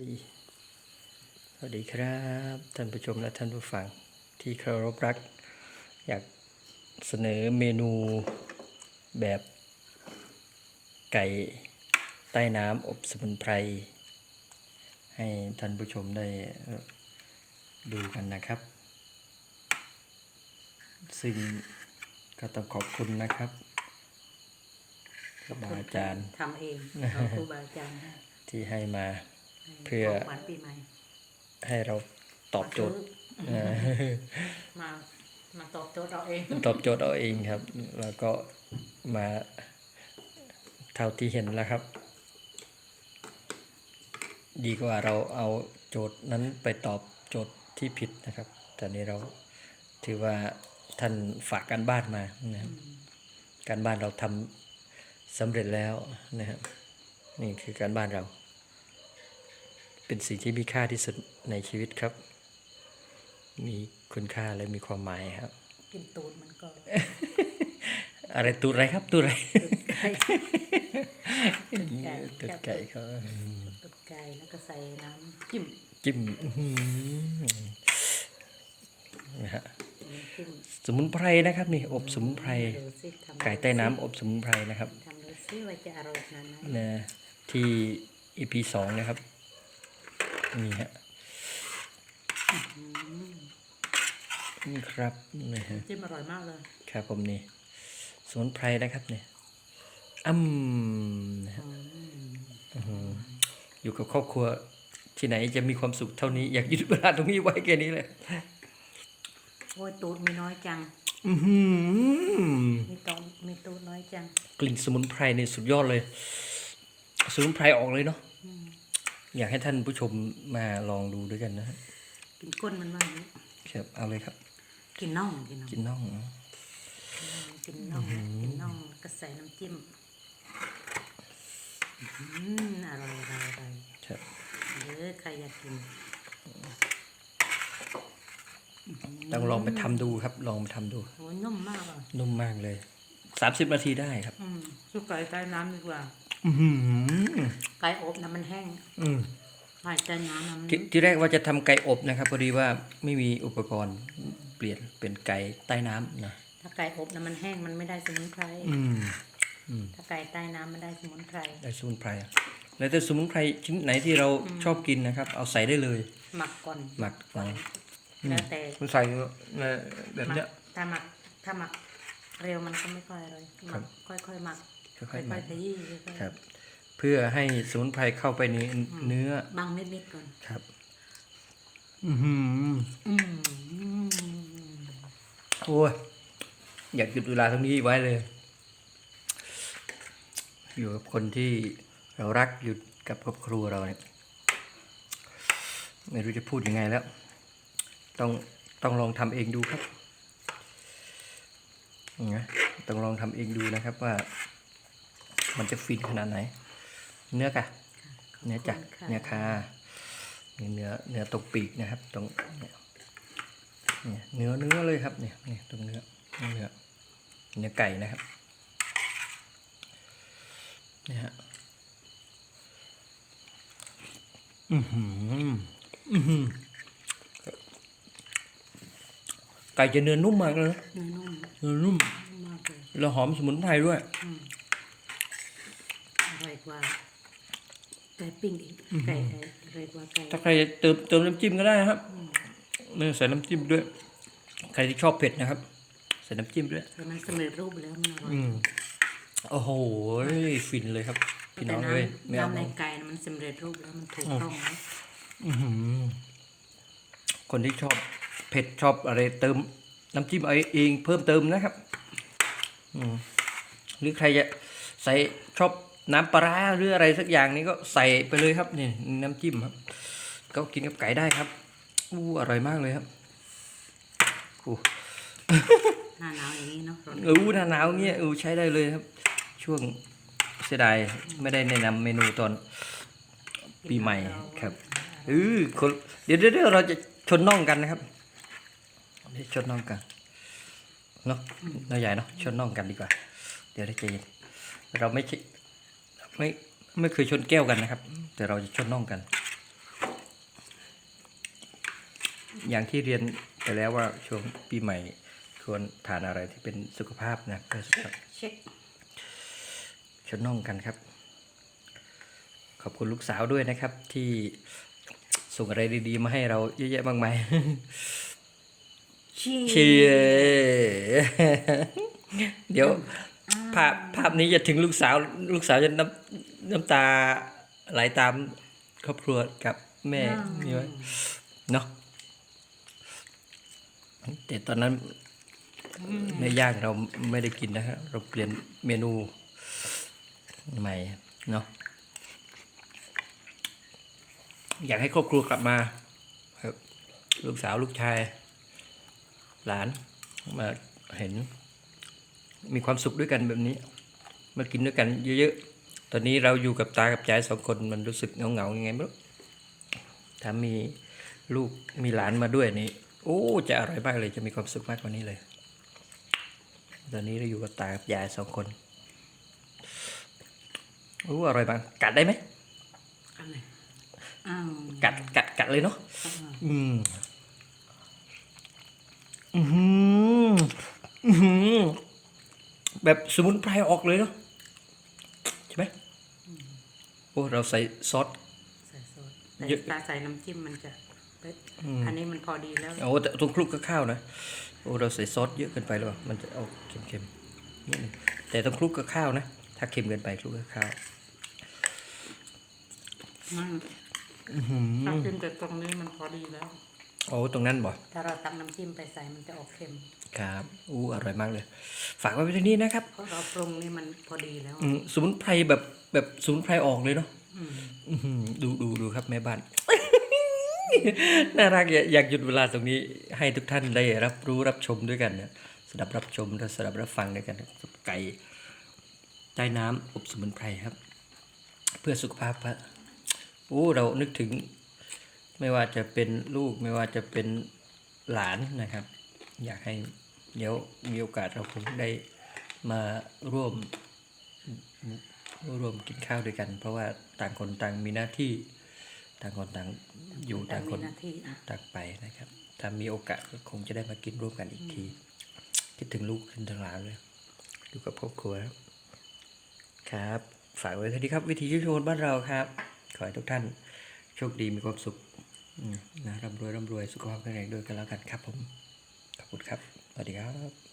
สี่สวัสดีครับท่านผู้ชมและท่านผู้ฟังที่เคารพรัก อยากเสนอเมนูแบบไก่ใต้น้ำอบสมุนไพร ให้ท่านผู้ชมได้ดูกันนะครับ ซึ่งก็ต้องขอบคุณนะครับครูบาอาจารย์ทำเองเอาครูบาอาจารย์ให้ที่ให้มาให้ เพื่อของขวัญปีใหม่ให้เราตอบโจทย์เออมามาตอบโจทย์เราเองตอบโจทย์เอาเองครับ แล้วก็มาเท่าที่เห็นแล้วครับ ดีกว่าเราเอาโจทย์นั้นไปตอบโจทย์ที่ผิดนะครับแต่นี้เราถือว่าท่านฝากการบ้านมานะครับการบ้านเราทำสำเร็จแล้วนะครับนี่คือการบ้านเรา เป็นสิ่งที่มีค่าที่สุดในชีวิตครับ มีคุณค่าและมีความหมายครับกินตูดมันก็อะไรตูดอะไรครับตูดอะไรตูดไก่ตูดไก่เขาตูดไก่แล้วก็ใส่น้ำจิ้มจิ้มอื้อหือนะฮะน้ำจิ้มสมุนไพรนะครับนี่อบสมุนไพรดูสิทำไก่ใต้น้ำอบสมุนไพรนะครับทำดูสิว่าจะอร่อยขนาดไหนนะที่ EP สองนะครับ นี่ฮะนี่ครับนี่ฮะจิ้มอร่อยมากเลย ครับผมนี่สมุนไพรนะครับเนี่ยอ้ำนะฮะอื้อหืออยู่กับครอบครัวที่ไหนจะมีความสุขเท่านี้ อยากหยุดเวลาตรงนี้ไว้แค่นี้เลยโอ้ยตูดมีน้อยจังอื้อหือมีตอนมีตูดน้อยจัง กลิ่นสมุนไพรนี่สุดยอดเลย สมุนไพรออกเลยเนาะ อยากให้ท่านผู้ชมมาลองดูด้วยกันนะฮะกินก้นมันว่าอย่างนี้ครับเอาเลยครับ กินน่องกินน่องกินน่องเนอะกินน่องกินน่องก็ใส่น้ำจิ้มอืมอร่อยอร่อยอร่อยครับเด้อใครอยากกินต้องลองไปทำดูครับ ลองไปทำดู โอ้ยนุ่มมากอะนุ่มมากเลยสามสิบนาทีได้ครับ อืมซุปไก่ใต้น้ำดีกว่าอือหือ ไก่อบน้ำมันแห้ง อืมไก่ใต้น้ำน้ำมันที่ที่แรกว่าจะทำไก่อบนะครับพอดีว่าไม่มีอุปกรณ์เปลี่ยนเป็นไก่ใต้น้ำนะถ้าไก่อบน้ำมันแห้งมันไม่ได้สมุนไพรอืมอืมถ้าไก่ใต้น้ำมันได้สมุนไพรได้สมุนไพรแล้วแต่สมุนไพรชนิดไหนที่เราชอบกินนะครับ เอาใส่ได้เลย หมักก่อนหมักฝังแล้วแต่คุณใส่แบบหมัเนี้กยถ้าหมักถ้าหมักเร็วมันก็ไม่ค่อยอร่อยหครัมับกค่อยๆหมัก ค่อยๆหมักขยี้ค่อยๆครับ เพื่อให้สมุนไพรเข้าไปในเนื้อบังนิดๆก่อน ครับ อือหืออืมโอ้ยอยากหยุดเวลาตรงนี้ไว้เลย อยู่กับคนที่เรารักอยู่กับครอบครัวเราเนี่ย ไม่รู้จะพูดยังไงแล้ว ต้องต้องลองทำเองดูครับนะต้องลองทำเองดูนะครับว่า มันจะฟินขนาดไหน เนื้อกะเนื้อจ้ะเนื้อคานี่เนื้อเนื้อตรงปีกนะครับตรงเนี่ยเนี่ยเนื้อเนื้อเลยครับเนี่ยเนี่ยตรงเนื้อเนื้อเนื้อไก่นะครับเนี่ยฮะอือหืออือหือไก่จะเนื้อนุ่มมากเลยนะเนื้อนุ่มเนื้อนุ่มมากเลยแล้วหอมสมุนไพรด้วยอ ร่อยกว่าไก่ปิ้งอีกไก่อร่อยกว่าไก่ถ้าใครจะเติมเติมน้ำจิ้มก็ได้นะครับเนี่ยใส่น้ำจิ้มด้วย ใครที่ชอบเผ็ดนะครับ ใส่น้ำจิ้มด้วยแต่มันสำเร็จรูปแล้วมันอร่อยอืมโอ้โหฟินเลยครับพี่น้แต่องน้เอ้ยไม่เอาน้ำในไก่น่ะมันสำเร็จรูปแล้วมันถูกต้องนะอื้อหือคนที่ชอบเผ็ดชอบอะไรเติมน้ำจิ้มเอาเองเพิ่มเติมนะครับ อืมหรือใครจะใส่ชอบ น้ำปลาร้าหรืออะไรสักอย่างนี้ก็ใส่ไปเลยครับนี่น้ำจิ้มครับ ก็กินกับไก่ได้ครับอู้อร่อยมากเลยครับอู้หน้าหนาวอย่างนี้เนาะร้อนเออหน้าหนาวเงี้ยเออใช้ได้เลยครับ ช่วงเสียดายไม่ได้แนะนำเมนูตอนปีใหม่ครับเออคนเดี๋ยวเดี๋ยวเดี๋ยวเราจะชนน่องกันนะครับเดี๋ยวชนน่องกันเนาะเราใหญ่เนาะชนน่องกันดีกว่า เดี๋ยวได้ใจเย็นเราไม่ใช่ ไม่ไม่เคยชนแก้วกันนะครับ แต่เราจะชนน่องกัน อย่างที่เรียนไปแล้วว่าช่วงปีใหม่ควรทานอะไรที่เป็นสุขภาพนะเพื่อสุขภาพเช็คชนน่องกันครับ ขอบคุณลูกสาวด้วยนะครับ ที่ส่งอะไรดีๆ มาให้เราเยอะแยะมากมายชีเชียร์เดี๋ยว ภาพภาพนี้จะถึงลูกสาว ลูกสาวจะน้ำน้ำตาไหลตามครอบครัวกับแม่นี่ไว้เนาะแต่ตอนนั้นในย่างเราไม่ได้กินนะฮะเราเปลี่ยนเมนูใหม่เนาะอยากให้ครอบครัวกลับมาครับลูกสาวลูกชาย หลานมาเห็น มีความสุขด้วยกันแบบนี้ มากินด้วยกันเยอะๆ ตอนนี้เราอยู่กับตากับยายสองคนมันรู้สึกเหงาๆยังไงไม่รู้ถ้ามีลูกมีหลานมาด้วยนี่โอ้จะอร่อยมากเลยจะมีความสุขมากกว่านี้เลย ตอนนี้เราอยู่กับตากับยายสองคนโอ้อร่อยมากกัดได้ไหมอะไรอ้าวกัดกัดกัดเลยเนาะอ้าวอืมอือหืออือหือ แบบสมุนไพรออกเลยเนาะใช่ไหมโอ้เราใส่ซอสใส่ซอสแต่เยอะตาใส่น้ำจิ้มมันจะเป๊ะอืมอันนี้มันพอดีแล้วโอ้แต่ตรงคลุกกับข้าวนะโอ้เราใส่ซอสเยอะเกินไปหรือเปล่ามันจะเอาเค็มๆนิดนึงแต่ต้องคลุกกับข้าวนะ ถ้าเค็มเกินไปคลุกกับข้าวมันอื้อหือน้ำจิ้มแต่ตรงนี้มันพอดีแล้ว โอ้ตรงนั้นบ่ถ้าเราตักน้ำจิ้มไปใส่มันจะออกเค็มครับอู้อร่อยมากเลย ฝากไว้ที่นี่นะครับเพราะเราปรุงนี่มันพอดีแล้วอืมสมุนไพรแบบแบบสมุนไพรออกเลยเนาะอืมอื้อหือดูดูดูครับแม่บ้านน่ารักอยากอยากหยุดเวลาตรงนี้ให้ทุกท่านได้รับรู้รับชมด้วยกันนะสดับรับชมและสดับรับฟังด้วยกันครับไก่ใต้น้ำอบสมุนไพรครับ เพื่อสุขภาพครับโอ้เรานึกถึง ไม่ว่าจะเป็นลูกไม่ว่าจะเป็นหลานนะครับ อยากให้เดี๋ยวมีโอกาสเราคงได้มาร่วมร่วมกินข้าวด้วยกัน เพราะว่าต่างคนต่างมีหน้าที่ต่างคนต่างอยู่แต่ต่างคมีนหน้าที่อะต่างไปนะครับ ถ้ามีโอกาสก็คงจะได้มากินร่วมกันอีกที คิดถึงลูกคิดถึงหลานเลยอยู่กับครอบครัวครับครับฝากไว้แค่นี้ครับ วิถีชีวิตคนบ้านเราครับ ขอให้ทุกท่านโชคดีมีความสุขอืม นะร่ำรวยร่ำรวยสุขภาพแข็งแรงด้วยกันแล้วกันครับผม ขอบคุณครับ สวัสดีครับ